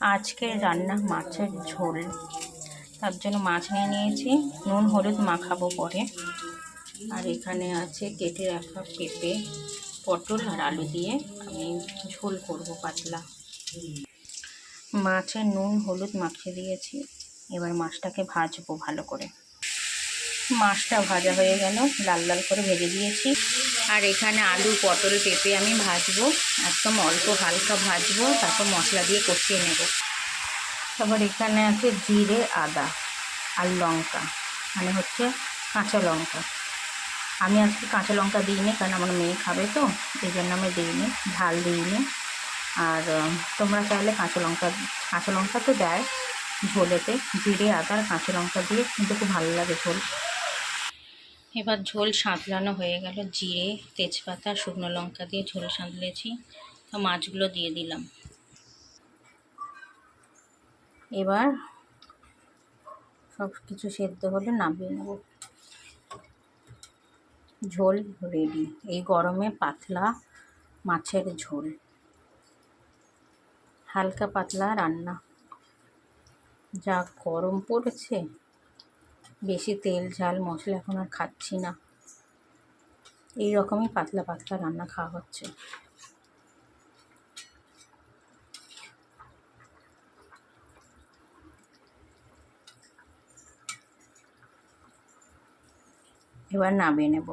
আজকের রান্না মাছের ঝোল। তার জন্য মাছ নিয়ে নিয়েছি। নুন, হলুদ মাখাবো পরে। আর এখানে আছে কেটে রাখা পেঁপে, পটল আর আলু দিয়ে আমি ঝোল করব পাতলা। মাছের নুন, হলুদ মাখিয়ে দিয়েছি। এবার মাছটাকে ভাজবো ভালো করে। মাছটা ভাজা হয়ে গেল, লাল লাল করে ভেজে দিয়েছি। আর এখানে আলু পটল পেঁপে আমি ভাজবো, একদম অল্প হালকা ভাজবো, তারপর মশলা দিয়ে কষিয়ে নেব। তারপর এখানে আছে জিরে, আদা আর লঙ্কা মানে হচ্ছে কাঁচা লঙ্কা। আমি আজকে কাঁচা লঙ্কা দিইনি, কারণ আমার মেয়ে খাবে তো, এই জন্য আমি দিইনি, ঝাল দিইনি। আর তোমরা চাইলে কাঁচা লঙ্কা কাঁচা লঙ্কা তো দেয় ঝোলেতে, জিরে, আদা আর কাঁচা লঙ্কা দিয়ে, কিন্তু খুব ভালো লাগে ঝোল। এবার ঝোল সাঁতলানো হয়ে গেল। জিরে, তেজপাতা, শুকনো লঙ্কা দিয়ে ঝোল সাঁতলেছি। তো মাছগুলো দিয়ে দিলাম। এবার সব কিছু সেদ্ধ হলে নামিয়ে নেব। ঝোল রেডি এই গরমে পাতলা মাছের ঝোল। হালকা পাতলা রান্না। যা গরম পড়েছে বেশি তেল, ঝাল, মশলা এখন আর খাচ্ছি না। এই রকমই পাতলা পাতলা রান্না খাওয়া হচ্ছে। এবার নামিয়ে নেব।